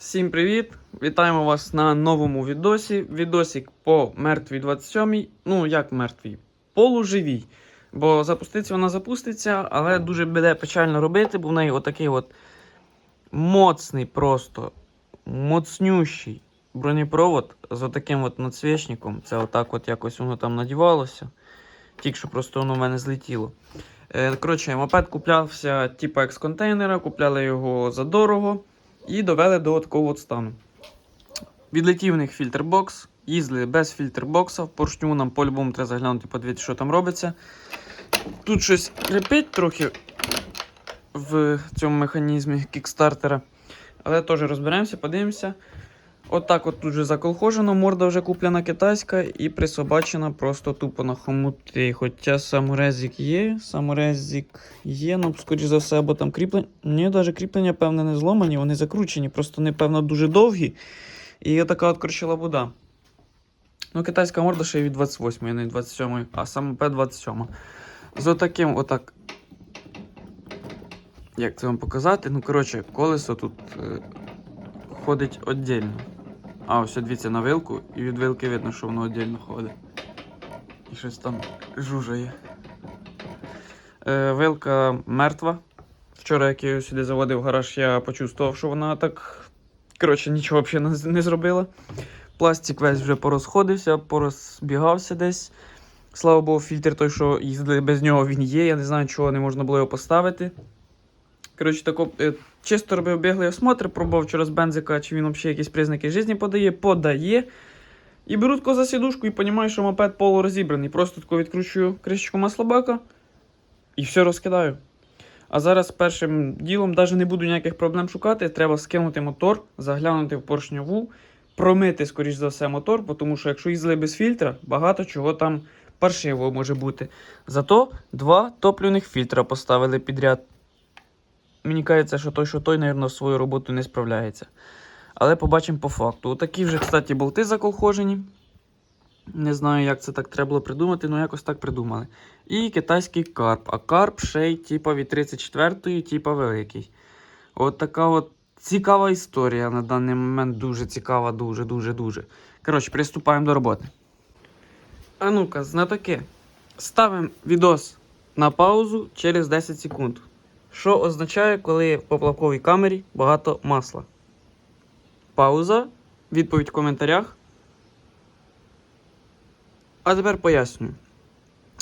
Всім привіт! Вітаємо вас на новому відосі. Відосик по мертвій 27 Ну, як мертвій? Полуживій. Бо запуститься вона запуститься, але дуже буде печально робити, бо в неї отакий от моцний просто, моцнющий бронепровод з отаким от надсвічником. Це отак от якось воно там надівалося. Тільки що просто воно в мене злетіло. Е, Коротше, мопед куплявся типа як з контейнера, купляли його задорого і довели до такого от стану. Відлетів в них фільтрбокс, їздили без фільтрбокса, поршню нам по-любому треба заглянути, подивитися, що там робиться. Тут щось крепить трохи в цьому механізмі кікстартера. Але теж розберемося, подивимося. Отак от тут же заколхожено, морда вже куплена китайська і присобачена просто тупо на хомути. Хоча саморезик є, саморезик є, ну, скоріш за все, або там кріплення. Ні, навіть кріплення, певне, не зломані, вони закручені, просто вони, певно, дуже довгі. І отака от коротше лабуда. Ну, китайська морда ще й від 28, а не від 27, а саме П27. З отаким отак. Як це вам показати? Ну, коротше, колесо тут е, ходить віддільно. А, ось дивіться на вилку, і від вилки видно, що воно віддільно ходить. І щось там жужає. Е, вилка мертва. Вчора, як я її сюди заводив в гараж, я почувствував, що вона так. Коротше, нічого взагалі не, зробила. Пластик весь вже порозходився, порозбігався десь. Слава Богу, фільтр той, що їздили без нього, він є. Я не знаю, чого не можна було його поставити. Коротше, тако, е, чисто робив біглий осмотр, пробував через бензика, чи він взагалі якісь признаки житті подає, подає. І беру таку за сідушку і розумію, що мопед полурозібраний. Просто тако відкручую кришечку маслобака і все розкидаю. А зараз першим ділом навіть не буду ніяких проблем шукати. Треба скинути мотор, заглянути в поршньову, промити, скоріш за все, мотор, тому що якщо їздили без фільтра, багато чого там паршиво може бути. Зато два топливних фільтра поставили підряд. Мені кажеться, що той, що той, мабуть, свою роботу не справляється. Але побачимо по факту. Отакі вже, кстати, болти заколхожені. Не знаю, як це так треба було придумати, але якось так придумали. І китайський карп. А карп ще й типа від 34-ї, типа великий. От така от цікава історія на даний момент. Дуже цікава, дуже, дуже, дуже. Коротше, приступаємо до роботи. А ну-ка, знатоки. Ставимо відос на паузу через 10 секунд. Що означає, коли в поплавковій камері багато масла? Пауза. Відповідь в коментарях. А тепер пояснюю.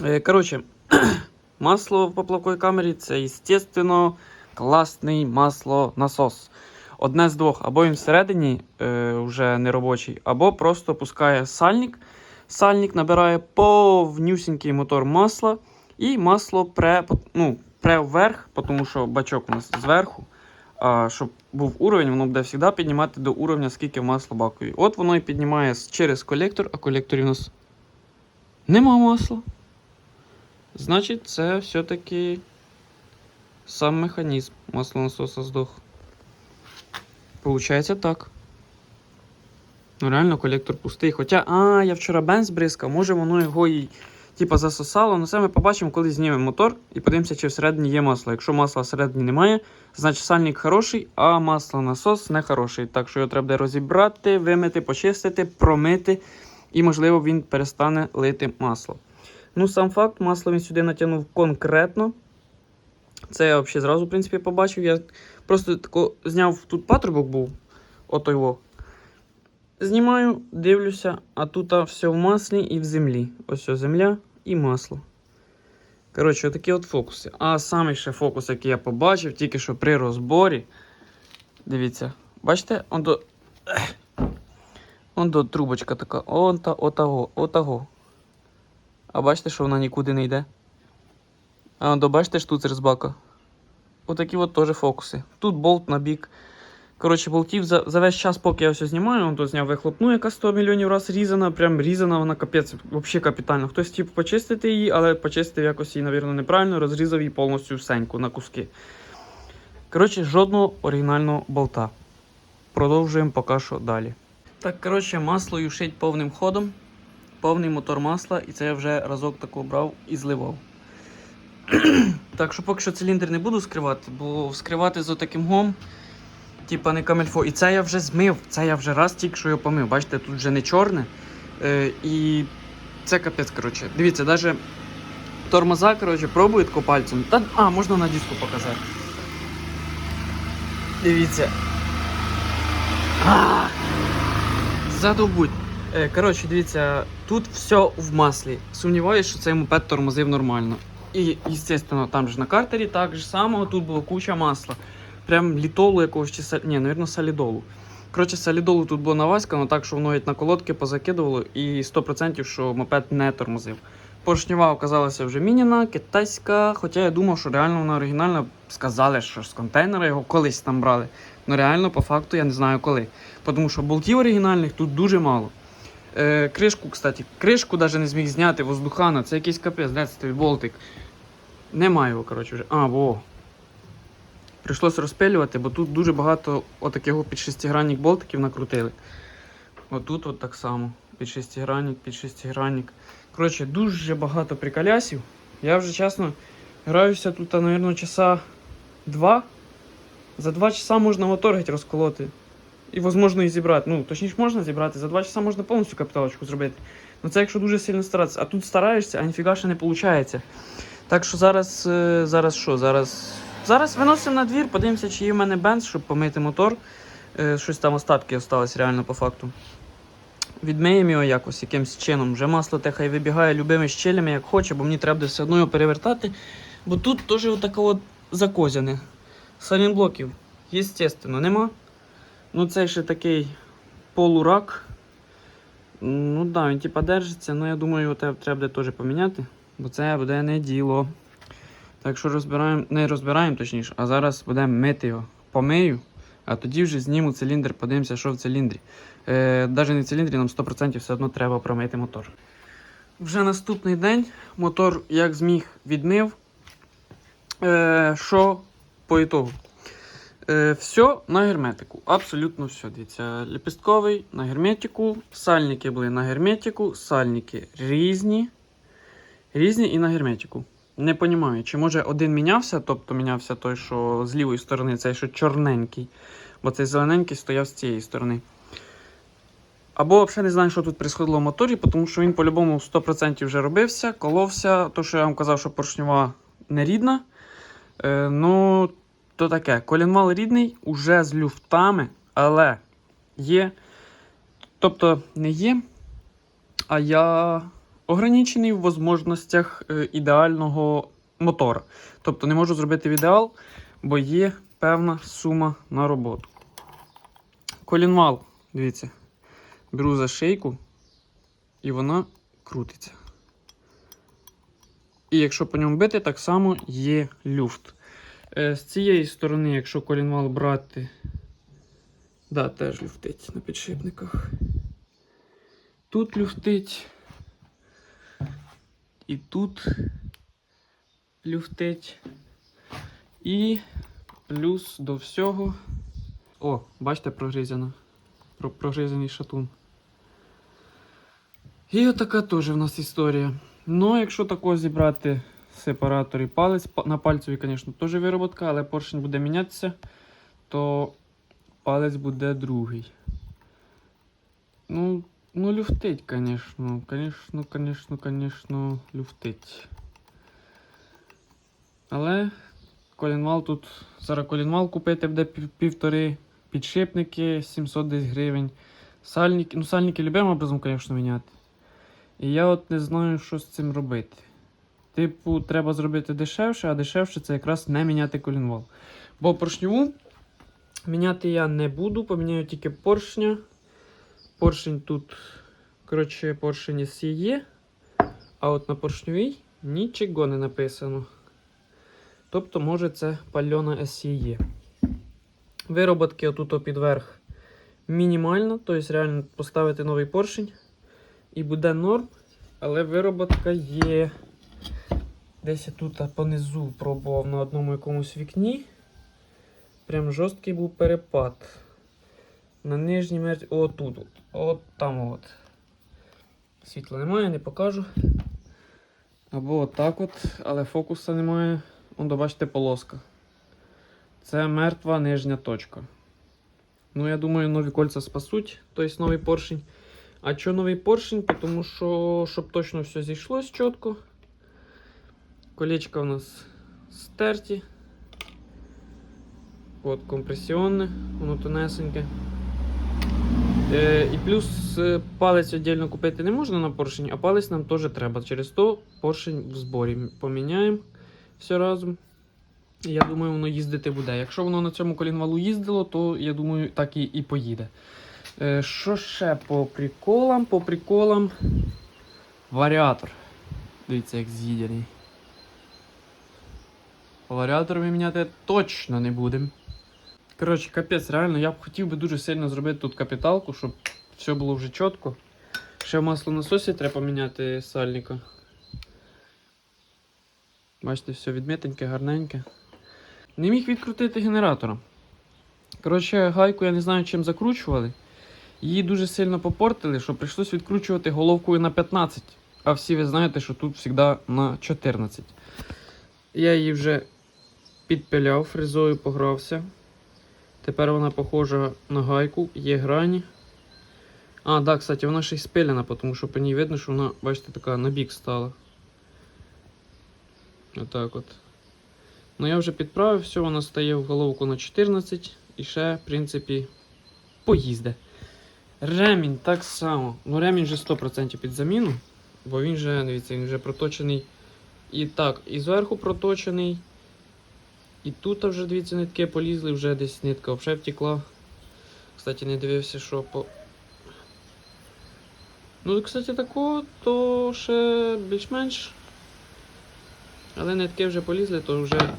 Е, Коротше, масло в поплавковій камері це, естественно, класний маслонасос. Одне з двох. Або він всередині е, вже не робочий, або просто пускає сальник. Сальник набирає повнюсінький мотор масла, і масло пре, ну, пре вверх, тому що бачок у нас зверху. А щоб був уровень, воно буде завжди піднімати до уровня, скільки масло бакові. От воно і піднімає через колектор, а колекторів у нас нема масла. Значить, це все-таки сам механізм маслонасоса здох. Получається так. Ну, реально, колектор пустий. Хоча, а, я вчора бенз бризкав, може воно його і типа засосало. Ну це ми побачимо, коли знімемо мотор і подивимося, чи всередині є масло. Якщо масла всередині немає, значить сальник хороший, а маслонасос не хороший. Так що його треба розібрати, вимити, почистити, промити, і, можливо, він перестане лити масло. Ну, сам факт, масло він сюди натягнув конкретно. Це я взагалі зразу, в принципі, побачив. Я просто тако зняв тут патрубок був, ото його. Знімаю, дивлюся, а тут все в маслі і в землі. Ось ось земля і масло. Коротше, отакі от фокуси. А самий ще фокус, який я побачив, тільки що при розборі. Дивіться, бачите, он до. Он до трубочка така. Он та отаго, отаго. А бачите, що вона нікуди не йде? А он до бачите штуцер з бака? Отакі от теж фокуси. Тут болт на бік. Коротше, болтів за, за весь час, поки я все знімаю, он тут зняв вихлопну, яка 100 мільйонів раз різана, прям різана, вона капець, взагалі капітально. Хтось хотів почистити її, але почистив якось її, навірно, неправильно, розрізав її повністю всеньку на куски. Коротше, жодного оригінального болта. Продовжуємо поки що далі. Так, коротше, масло юшить повним ходом. Повний мотор масла, і це я вже разок тако брав і зливав. так що поки що циліндр не буду скривати, бо вскривати з отаким гом типа не камельфо. І це я вже змив. Це я вже раз тільки що його помив. Бачите, тут вже не чорне. Е, і це капець, коротше. Дивіться, навіть тормоза, коротше, пробує тако пальцем. Та, а, можна на диску показати. Дивіться. А! Задобуть. Е, Коротше, дивіться, тут все в маслі. Сумніваюсь, що цей мопед тормозив нормально. І, звісно, там ж на картері так же само, тут була куча масла. Прям літолу якогось чи са... Ні, навірно, солідолу. Коротше, солідолу тут було наваськано так, що воно навіть на колодки позакидувало, і 100% що мопед не тормозив. Поршнева оказалася вже мініна, китайська, хоча я думав, що реально вона оригінальна. Сказали, що з контейнера його колись там брали. Ну реально, по факту, я не знаю коли. Тому що болтів оригінальних тут дуже мало. Е, кришку, кстати, кришку навіть не зміг зняти воздухана. Це якийсь капець, де той болтик. Немає його, коротше, вже. А, во. Прийшлося розпилювати, бо тут дуже багато отаких під шестигранник болтиків накрутили. Отут от так само. Під шестигранник, під шестигранник. Коротше, дуже багато приколясів. Я вже чесно граюся тут, мабуть, часа два. За два часа можна мотор геть розколоти. І, можливо, і зібрати. Ну, точніше, можна зібрати. За два часа можна повністю капіталочку зробити. Ну це якщо дуже сильно старатися. А тут стараєшся, а ніфіга ще не виходить. Так що зараз, е, зараз що? Зараз. Зараз виносимо на двір, подивимося, чи є в мене бенз, щоб помити мотор. Е, Щось там остатки остались реально по факту. Відмиємо його якось якимось чином. Вже масло те хай вибігає любими щелями, як хоче, бо мені треба все одно його перевертати. Бо тут теж отаке от закозяне. Салінблоків, естественно, нема. Ну цей ще такий полурак. Ну так, да, він типа держиться, але я думаю, його треба буде теж поміняти, бо це буде не діло. Так що розбираємо, не розбираємо точніше, а зараз будемо мити його. Помию, а тоді вже зніму циліндр, подивимося, що в циліндрі. Е, Навіть не в циліндрі, нам 100% все одно треба промити мотор. Вже наступний день мотор як зміг відмив. Е, що по ітогу? Е, все на герметику. Абсолютно все. Дивіться, лепестковий на герметику, сальники були на герметику, сальники різні. Різні і на герметику. Не розумію, чи може один мінявся, тобто мінявся той, що з лівої сторони, цей що чорненький, бо цей зелененький стояв з цієї сторони. Або взагалі не знаю, що тут відбувалося в моторі, тому що він по-любому 100% вже робився, коловся. То, що я вам казав, що поршнева не рідна. Е, ну, то таке. Колінвал рідний, уже з люфтами, але є. Тобто не є, а я ограничений в можливостях е, ідеального мотора. Тобто не можу зробити в ідеал, бо є певна сума на роботу. Колінвал, дивіться, беру за шийку і вона крутиться. І якщо по ньому бити, так само є люфт. Е, З цієї сторони, якщо колінвал брати, да, теж люфтить на підшипниках. Тут люфтить. І тут люфтить. І плюс до всього. О, бачите, прогризяна. Про- Прогризаний шатун. І отака теж в нас історія. Ну, якщо такого зібрати сепаратор і палець, на пальцеві, звісно, теж вироботка, але поршень буде мінятися, то палець буде другий. Ну, ну люфтить, звісно. Звісно, звісно, звісно, люфтить. Але колінвал тут. Зараз колінвал купити буде півтори, підшипники 700 десь гривень. Сальники, ну сальники любимо образом, звісно, міняти. І я от не знаю, що з цим робити. Типу, треба зробити дешевше, а дешевше це якраз не міняти колінвал. Бо поршню міняти я не буду, поміняю тільки поршня. Поршень тут, коротше, поршень SE, а от на поршньовій нічого не написано. Тобто, може, це пальона SE. Вироботки отут під верх мінімально, тобто реально поставити новий поршень і буде норм, але вироботка є. Десь я тут понизу пробував на одному якомусь вікні. Прям жорсткий був перепад. На нижній мерці. О, тут. От, там от. Світла немає, не покажу. Або отак от, але фокуса немає. Он, бачите, полоска. Це мертва нижня точка. Ну, я думаю, нові кольця спасуть, тобто новий поршень. А що новий поршень? Тому що, щоб точно все зійшлось чітко. Колечко у нас стерті. От компресіонне, воно тонесеньке. Е, і плюс е, палець віддільно купити не можна на поршень, а палець нам теж треба. Через то поршень в зборі поміняємо все разом. Я думаю, воно їздити буде. Якщо воно на цьому колінвалу їздило, то я думаю, так і, і поїде. Е, що ще по приколам? По приколам варіатор. Дивіться, як з'їдений. Варіатор ми міняти точно не будемо. Коротше, капець, реально, я б хотів би дуже сильно зробити тут капіталку, щоб все було вже чітко. Ще в маслонасосі треба поміняти сальника. Бачите, все відмітеньке, гарненьке. Не міг відкрутити генератора. Коротше, гайку я не знаю, чим закручували. Її дуже сильно попортили, що прийшлось відкручувати головкою на 15. А всі ви знаєте, що тут завжди на 14. Я її вже підпиляв, фрезою погрався. Тепер вона похожа на гайку, є грані. А, да, кстати, вона ще й спилена, тому що по ній видно, що вона, бачите, така на бік стала. Отак от. Ну я вже підправив, все, вона стає в головку на 14 і ще, в принципі, поїзде. Ремінь так само. Ну, ремінь вже 100% під заміну, бо він вже, дивіться, він вже проточений і так, і зверху проточений. І тут вже, дивіться, нитки полізли, вже десь нитка взагалі втекла. Кстати, не дивився, що по. Ну, кстати, такого, то ще більш-менш. Але нитки вже полізли, то вже.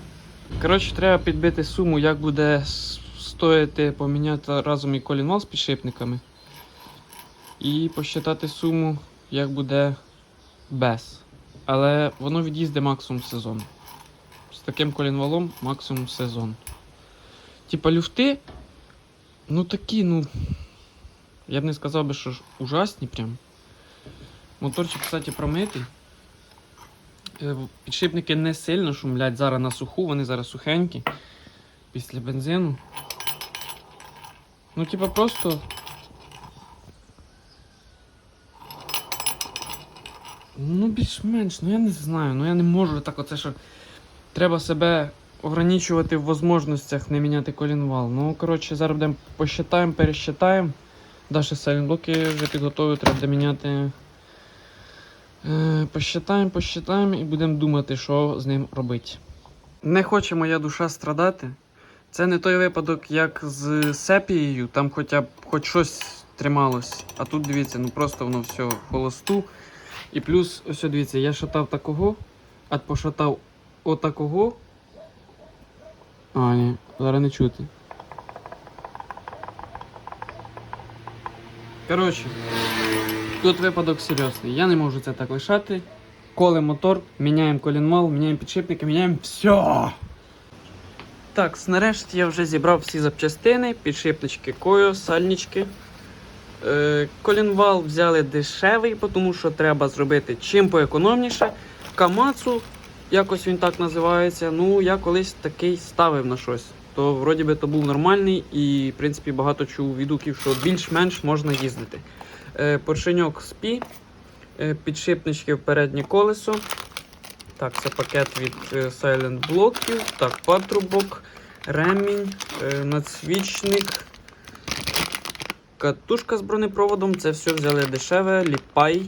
Коротше, треба підбити суму, як буде стоїти поміняти разом і колінвал з підшипниками. І посчитати суму, як буде без. Але воно від'їзде максимум сезон. Таким колінвалом максимум сезон. Типа люфти, ну такі, ну. Я б не сказав би, що ужасні прям. Моторчик, кстати, промитий. Е, Підшипники не сильно шумлять зараз на суху, вони зараз сухенькі після бензину. Ну, типа просто. Ну, більш-менш, ну я не знаю, ну я не можу так оце, що треба себе ограничувати в можливостях не міняти колінвал. Ну, коротше, зараз будемо посчитаємо, пересчитаємо. Далі сайлентблоки вже підготовлю, треба міняти. Е, посчитаємо, посчитаємо і будемо думати, що з ним робити. Не хоче моя душа страдати. Це не той випадок, як з сепією, там хоча б хоч щось трималось. А тут дивіться, ну просто воно все в холосту. І плюс, ось дивіться, я шатав такого, а пошатав отакого. А, ні, зараз не чути. Коротше, тут випадок серйозний. Я не можу це так лишати. Колем мотор, міняємо колінмал, міняємо підшипники, міняємо все. Так, нарешті я вже зібрав всі запчастини, підшипнички кою, сальнички. Е, колінвал взяли дешевий, тому що треба зробити чим поекономніше. Камацу, якось він так називається. Ну, я колись такий ставив на щось. То вроді би то був нормальний і, в принципі, багато чув відгуків, що більш-менш можна їздити. Е, поршеньок спі, е, підшипнички в переднє колесо. Так, це пакет від е, Silent блоків. Так, патрубок, ремінь, е, надсвічник. Катушка з бронепроводом, це все взяли дешеве, ліпай.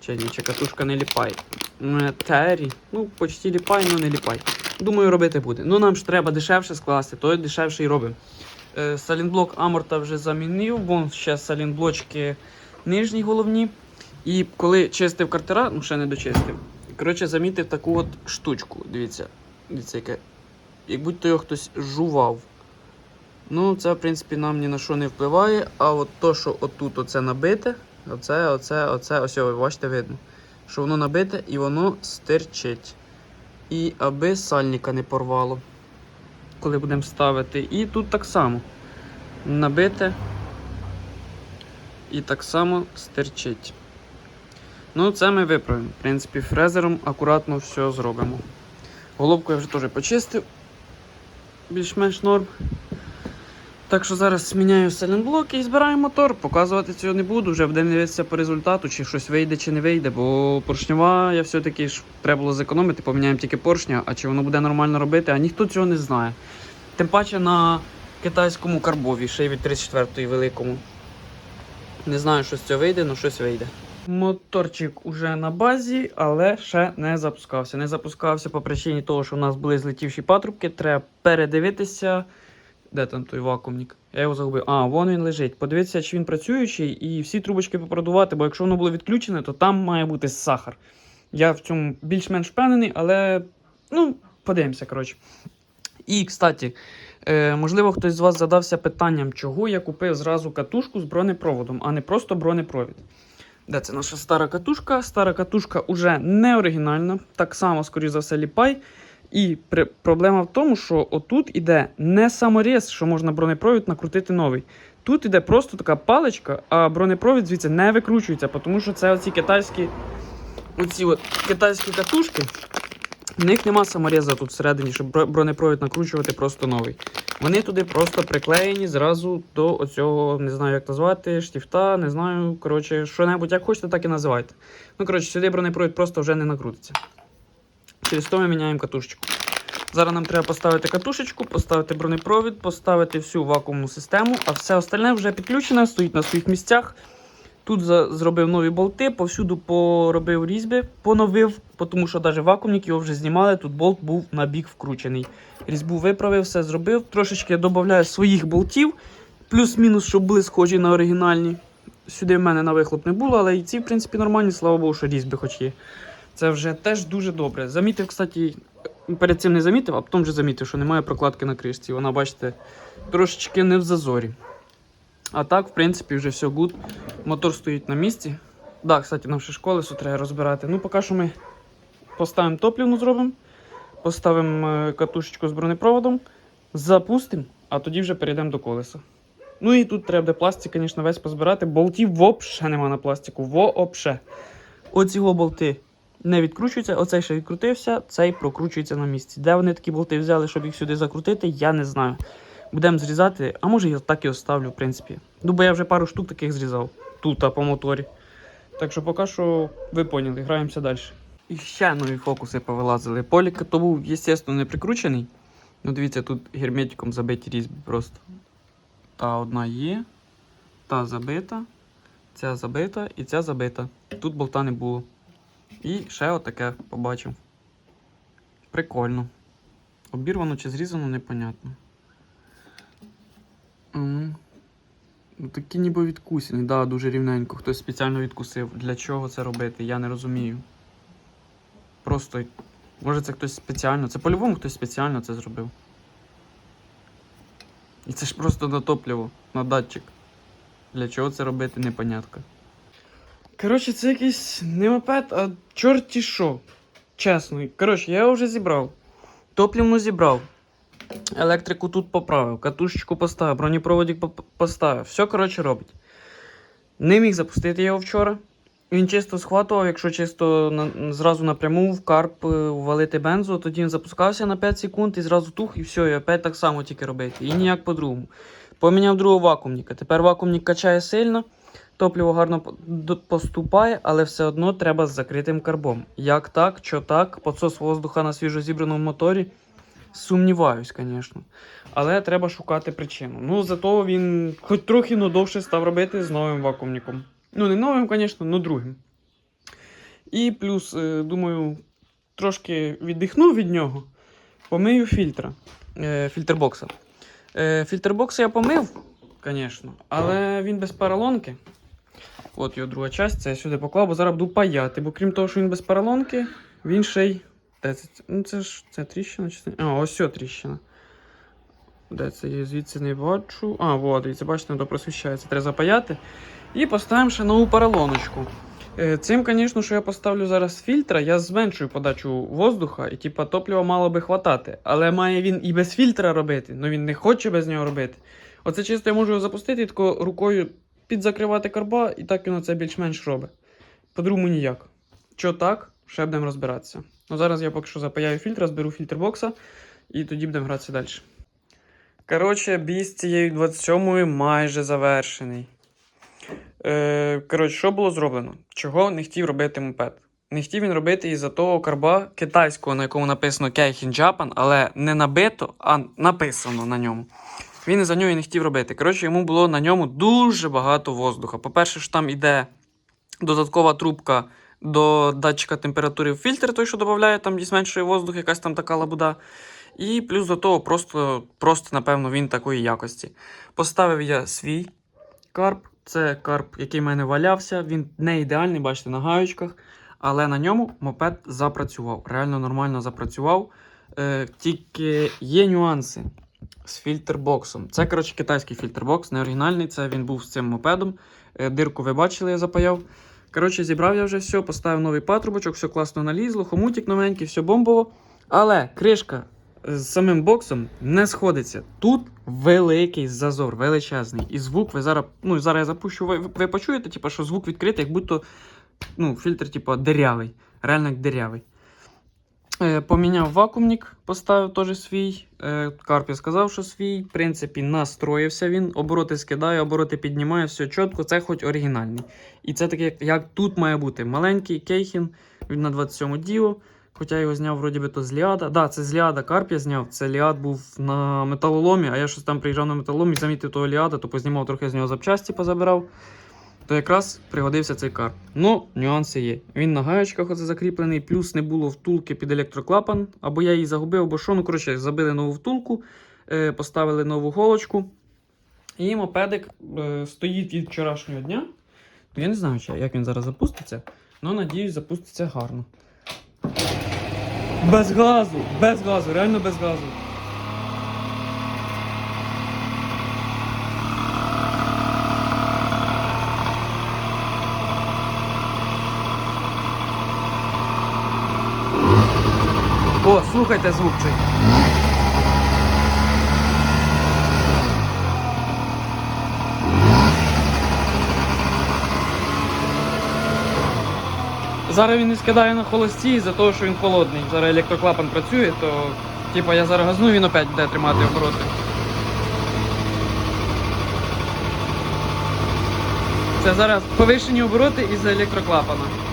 Чи ні, чи катушка не ліпай. Е, Террі. Ну, почти ліпай, але не ліпай. Думаю, робити буде. Ну, нам ж треба дешевше скласти, то дешевше і робимо. Е, Салінблок Аморта вже замінив, вон ще салінблочки нижні головні. І коли чистив картера, ну ще не дочистив. Коротше, замітив таку от штучку. Дивіться, дивіться, яке. Як будь-то його хтось жував. Ну, це, в принципі, нам ні на що не впливає. А от то, що отут оце набите, оце, оце, оце, ось, ви бачите, видно. Що воно набите і воно стирчить. І аби сальника не порвало, коли будемо ставити. І тут так само набите. І так само стирчить. Ну, це ми виправимо. В принципі, фрезером акуратно все зробимо. Головку я вже теж почистив. Більш-менш норм. Так що зараз зміняю селенблоки і збираю мотор. Показувати цього не буду, вже будемо дивитися по результату, чи щось вийде, чи не вийде, бо поршнева я все-таки ж треба було зекономити, поміняємо тільки поршня, а чи воно буде нормально робити, а ніхто цього не знає. Тим паче на китайському карбові, ще й від 34-ї великому. Не знаю, що з цього вийде, але щось вийде. Моторчик уже на базі, але ще не запускався. Не запускався по причині того, що у нас були злетівші патрубки. Треба передивитися. Де там той вакуумник? Я його загубив. А, вон він лежить. Подивитися, чи він працюючий, і всі трубочки попродувати, бо якщо воно було відключене, то там має бути сахар. Я в цьому більш-менш впевнений, але ну, подивимося, коротше. І, кстати, е, можливо, хтось з вас задався питанням, чого я купив зразу катушку з бронепроводом, а не просто бронепровід. Де це наша стара катушка? Стара катушка уже не оригінальна, так само, скоріш за все, ліпай. І при... проблема в тому, що отут іде не саморіз, що можна бронепровід накрутити новий. Тут іде просто така паличка, а бронепровід звідси не викручується, тому що це оці китайські, оці от китайські катушки. В них нема саморіза тут всередині, щоб бронепровід накручувати просто новий. Вони туди просто приклеєні зразу до оцього, не знаю, як назвати, штифта, не знаю. Коротше, що-небудь, як хочете, так і називайте. Ну, коротше, сюди бронепровід просто вже не накрутиться. Через то ми міняємо катушечку. Зараз нам треба поставити катушечку, поставити бронепровід, поставити всю вакуумну систему, а все остальне вже підключене, стоїть на своїх місцях. Тут зробив нові болти, повсюду поробив різьби, поновив, тому що навіть вакуумник його вже знімали, тут болт був на бік вкручений. Різьбу виправив, все зробив. Трошечки додаю своїх болтів, плюс-мінус, щоб були схожі на оригінальні. Сюди в мене на вихлоп не було, але і ці, в принципі, нормальні, слава Богу, що різьби хоч є. Це вже теж дуже добре. Замітив, кстати, перед цим не замітив, а потім вже замітив, що немає прокладки на кришці. Вона, бачите, трошечки не в зазорі. А так, в принципі, вже все гуд. Мотор стоїть на місці. Так, кстати, нам ще колесо треба розбирати. Ну, поки що ми поставимо топлівну зробимо, поставимо е, катушечку з бронепроводом, запустимо, а тоді вже перейдемо до колеса. Ну і тут треба буде пластик, звісно, весь позбирати. Болтів взагалі нема на пластику. Вообще. Оці болти не відкручуються, оцей ще відкрутився, цей прокручується на місці. Де вони такі болти взяли, щоб їх сюди закрутити, я не знаю. Будемо зрізати, а може я так і оставлю, в принципі. Ну, бо я вже пару штук таких зрізав тут, а по моторі. Так що поки що ви поняли, граємося далі. І ще нові фокуси повилазили. Полік то був, звісно, не прикручений. Ну, дивіться, тут герметиком забиті різьби просто. Та одна є, та забита, ця забита і ця забита. Тут болта не було. І ще отаке побачив. Прикольно. Обірвано чи зрізано, непонятно. Ну, такі ніби відкусені, да, дуже рівненько. Хтось спеціально відкусив. Для чого це робити? Я не розумію. Просто. Може це хтось спеціально. Це по-любому хтось спеціально це зробив. І це ж просто на топливо, на датчик. Для чого це робити, непонятка. Коротше, це якийсь не мопед, а чорті що. Чесно. Коротше, я його вже зібрав. Топлівну зібрав. Електрику тут поправив, катушечку поставив, бронепроводик поставив. Все, коротше, робить. Не міг запустити його вчора. Він чисто схватував, якщо чисто на, зразу напряму в карп е, ввалити бензу, тоді він запускався на 5 секунд і зразу тух, і все, і опять так само тільки робити. І ніяк по-другому. Поміняв другого вакуумника. Тепер вакуумник качає сильно, топливо гарно поступає, але все одно треба з закритим карбом. Як так, що так, подсос воздуха на свіжо зібраному моторі. Сумніваюсь, звісно. Але треба шукати причину. Ну, зато він хоч трохи ну, довше став робити з новим вакуумником. Ну, не новим, звісно, але другим. І плюс, е, думаю, трошки віддихну від нього, помию фільтра. Е, фільтрбокса. Е, фільтрбокса я помив, звісно, але він без поролонки. От його друга частина, це я сюди поклав, бо зараз буду паяти. Бо крім того, що він без поролонки, він ще й. Де це? Ну це ж це тріщина чи це. А, ось ця тріщина. Де це є? Звідси не бачу. А, вот, дивіться, бачите, воно просвіщається. Треба запаяти. І поставимо ще нову поролоночку. Е, Цим, звісно, що я поставлю зараз фільтра, я зменшую подачу воздуха, і типа топлива мало би хватати. Але має він і без фільтра робити, але він не хоче без нього робити. Оце чисто я можу його запустити і тако рукою підзакривати карба, і так він це більш-менш робить. По-другому ніяк. Що так, ще будемо розбиратися. Ну зараз я поки що запаяю фільтр, зберу фільтр бокса, і тоді будемо гратися далі. Коротше, бій з цією 27-ю майже завершений. Е, коротше, що було зроблено? Чого не хотів робити мопед? Не хотів він робити із-за того карба китайського, на якому написано Keihin Japan, але не набито, а написано на ньому. Він із-за нього і не хотів робити. Коротше, йому було на ньому дуже багато воздуха. По-перше, ж там іде додаткова трубка до датчика температури в фільтр, той, що додає, там зменшує воздух, якась там така лабуда. І плюс до того, просто, просто напевно, він такої якості. Поставив я свій карп. Це карп, який в мене валявся. Він не ідеальний, бачите, на гаючках. Але на ньому мопед запрацював. Реально нормально запрацював. Е, тільки є нюанси з фільтрбоксом. Це, коротше, китайський фільтрбокс, не оригінальний. Це він був з цим мопедом. Е, дирку ви бачили, я запаяв. Коротше, зібрав я вже все, поставив новий патрубочок, все класно налізло, хомутик новенький, все бомбово. Але кришка з самим боксом не сходиться. Тут великий зазор, величезний. І звук ви зараз. Ну, зараз я запущу, ви, ви почуєте, типу, що звук відкритий, як будто ну, фільтр, типу, дирявий. Реально як дирявий. Е, поміняв вакуумник, поставив теж свій. Е, Карп я сказав, що свій. В принципі, настроївся він. Обороти скидає, обороти піднімає, все чітко, це хоч оригінальний. І це таке, як, тут має бути. Маленький кейхін, він на 27 діо. Хоча я його зняв вроді би то з Ліада. Да, це з Ліада Карп я зняв. Це Ліад був на металоломі, а я щось там приїжджав на металолом замітив того Ліада, то познімав трохи з нього запчасті, позабирав. То якраз пригодився цей карп. Ну, нюанси є. Він на гаєчках оце закріплений, плюс не було втулки під електроклапан, або я її загубив, або що. Ну, коротше, забили нову втулку, е, поставили нову голочку. І мопедик е, стоїть від вчорашнього дня. Ну, я не знаю, як він зараз запуститься, але надіюсь, запуститься гарно. Без газу, без газу, реально без газу. О, слухайте звук цей. Зараз він не скидає на холості за того, що він холодний. Зараз електроклапан працює, то типа я зараз газну, він опять буде тримати обороти. Це зараз повищені обороти із-за електроклапана.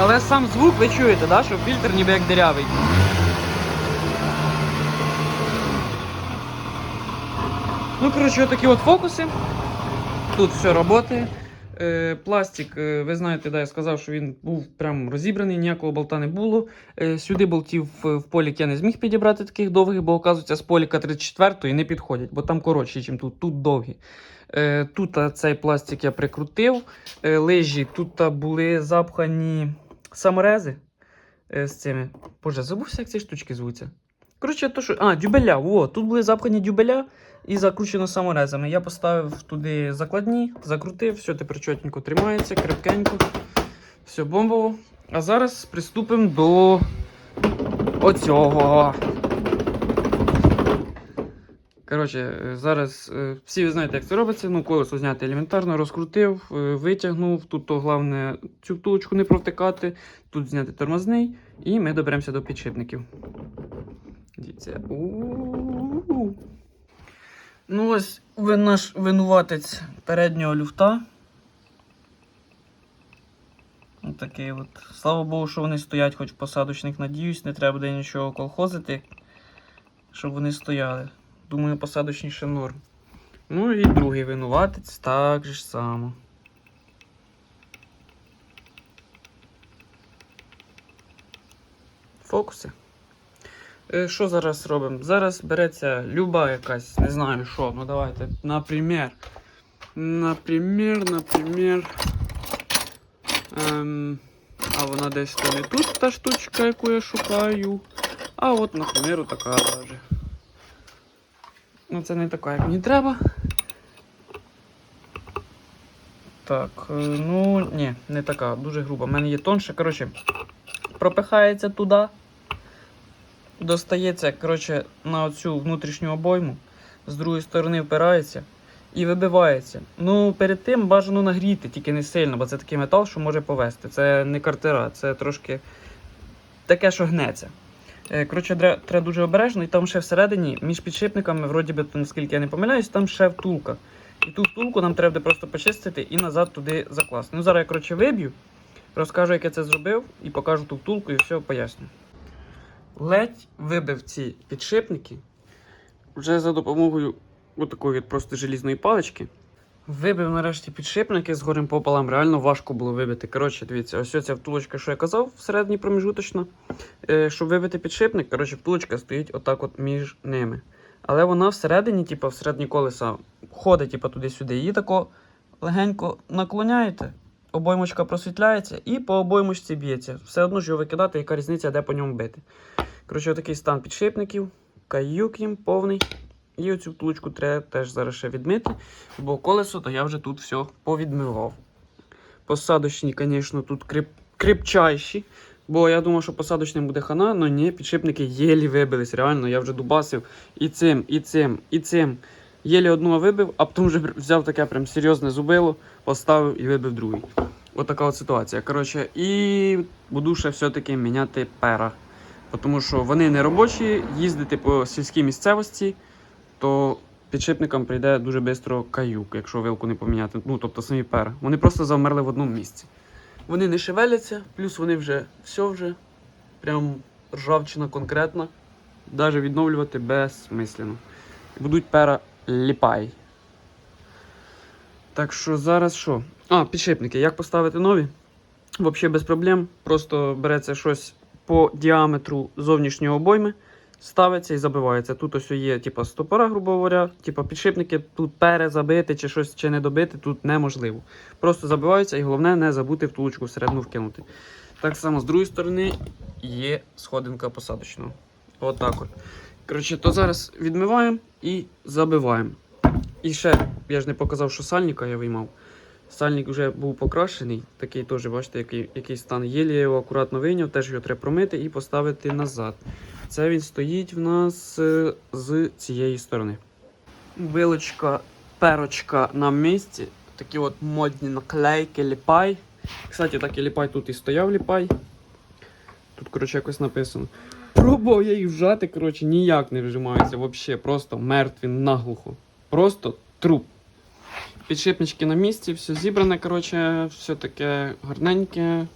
Але сам звук ви чуєте, да, що фільтр ніби як дирявий. Ну, коротше, такі от фокуси. Тут все працює. Е, пластик, е, ви знаєте, да, я сказав, що він був прям розібраний, ніякого болта не було. Е, сюди болтів в, полік я не зміг підібрати таких довгих, бо оказується з поліка 34 не підходять, бо там коротші, ніж тут, тут довгі. Тут цей пластик я прикрутив. Лижі тут були запхані саморези е, з цими. Боже, забувся, як ці штучки звуться. Коротше, то що. А, дюбеля. О, тут були запхані дюбеля і закручено саморезами. Я поставив туди закладні, закрутив, все тепер чотенько тримається, крепкенько. Все бомбово. А зараз приступимо до оцього. Коротше, е, зараз е, всі ви знаєте, як це робиться. Ну, колесо зняти елементарно, розкрутив, е, витягнув. Тут то головне цю втулочку не провтикати, тут зняти тормозний, і ми доберемося до підшипників. Дивіться. Ну, ось наш винуватець переднього люфта. Ось такий от. Слава Богу, що вони стоять, хоч в посадочних, надіюсь, не треба буде нічого колхозити, щоб вони стояли. Думаю, посадочніше норм. Ну і другий винуватець так же само. Фокуси. Е, Що зараз робимо? Зараз береться люба якась, не знаю що, ну давайте, наприклад. Наприклад, наприклад. Ем, а вона десь то не тут та штучка, яку я шукаю. А от, наприклад, така даже. Ну, це не така, як мені треба. Так, е, ну ні, не така, дуже груба. У мене є тонша. Коротше, пропихається туди. Достається, коротше, на оцю внутрішню обойму, з другої сторони впирається і вибивається. Ну, перед тим бажано нагріти, тільки не сильно, бо це такий метал, що може повести. Це не картера, це трошки таке, що гнеться. Е, Коротше, треба дуже обережно, і там ще всередині, між підшипниками, вроді би, наскільки я не помиляюсь, там ще втулка. І ту втулку нам треба буде просто почистити і назад туди закласти. Ну, зараз я коротше виб'ю, розкажу, як я це зробив, і покажу ту втулку і все поясню. Ледь вибив ці підшипники вже за допомогою отакої от просто желізної палички. Вибив нарешті підшипники з горем пополам, реально важко було вибити. Коротше, дивіться, ось ця втулочка, що я казав, всередині проміжуточно. Е, щоб вибити підшипник, коротше, втулочка стоїть отак от між ними. Але вона всередині, типу, всередині колеса ходить, типу, туди-сюди. Її тако легенько наклоняєте, обоймочка просвітляється і по обоймочці б'ється. Все одно ж його викидати, яка різниця, де по ньому бити. Коротше, отакий стан підшипників, каюк їм повний. І оцю втулочку треба теж зараз ще відмити, бо колесо, то я вже тут все повідмивав. Посадочні, звісно, тут крип... крепчайші. Бо я думав, що посадочним буде хана, але ні, підшипники єлі вибились. Реально, я вже дубасив і цим, і цим, і цим. Єлі одного вибив, а потім вже взяв таке прям серйозне зубило, поставив і вибив другий. Отака от ситуація. Коротше, і буду ще все-таки міняти пера. Тому що вони не робочі, їздити по сільській місцевості, то підшипникам прийде дуже швидко каюк, якщо вилку не поміняти. Ну, тобто самі пера. Вони просто завмерли в одному місці. Вони не шевеляться, плюс вони вже все вже. Прям ржавчина конкретна. Навіть відновлювати безсмислено. Будуть пера ліпай. Так що зараз що? А, підшипники. Як поставити нові? Взагалі без проблем. Просто береться щось по діаметру зовнішньої обойми, ставиться і забивається. Тут ось є типа, стопора, грубо говоря, типа підшипники, тут перезабити чи щось чи не добити, тут неможливо. Просто забиваються і головне не забути втулочку всередину вкинути. Так само з другої сторони є сходинка посадочного. Отак от. Коротше, то зараз відмиваємо і забиваємо. І ще, я ж не показав, що сальника я виймав. Сальник вже був покрашений, такий теж, бачите, який, який стан. Єлі я його акуратно вийняв, теж його треба промити і поставити назад. Це він стоїть в нас е, з цієї сторони. Вилочка, перочка на місці. Такі от модні наклейки, ліпай. Кстати, так і ліпай тут і стояв ліпай. Тут, коротше, якось написано. Пробував я їх вжати, коротше, ніяк не вжимаються, взагалі, просто мертві наглухо. Просто труп. Підшипнички на місці, все зібране, коротше, все таке гарненьке.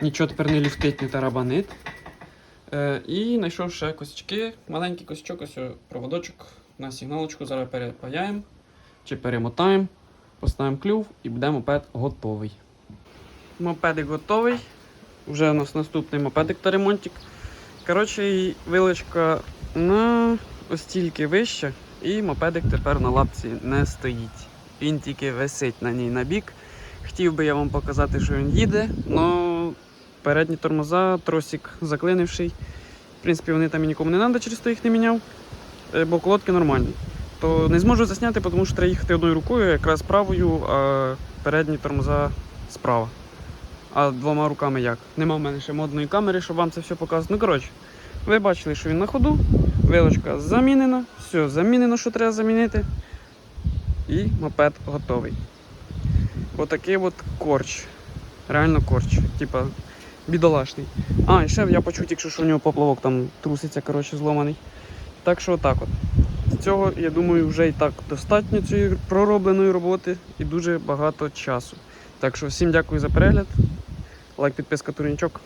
Нічого тепер не люфтить, не тарабанить. Е, і знайшов ще косячки, маленький косячок, ось проводочок на сигналочку. Зараз перепаяємо чи перемотаємо, поставимо клюв і буде мопед готовий. Мопедик готовий. Вже у нас наступний мопедик та ремонтик. Коротше, вилочка на ось тільки вище, і мопедик тепер на лапці не стоїть. Він тільки висить на ній на бік. Хотів би я вам показати, що він їде, але передні тормоза, тросик заклинивший. В принципі, вони там і нікому не треба, через то їх не міняв, е, бо колодки нормальні. То не зможу засняти, тому що треба їхати одною рукою, якраз правою, а передні тормоза справа. А двома руками як? Нема в мене ще модної камери, щоб вам це все показати. Ну, коротше, ви бачили, що він на ходу, вилочка замінена, все замінено, що треба замінити. І мопед готовий. Отакий от корч. Реально корч. Типа бідолашний. А, і ще я почув, тільки що що у нього поплавок там труситься, коротше, зломаний. Так що отак от. З цього, я думаю, вже і так достатньо цієї проробленої роботи і дуже багато часу. Так що всім дякую за перегляд. Лайк, підписка, турнічок.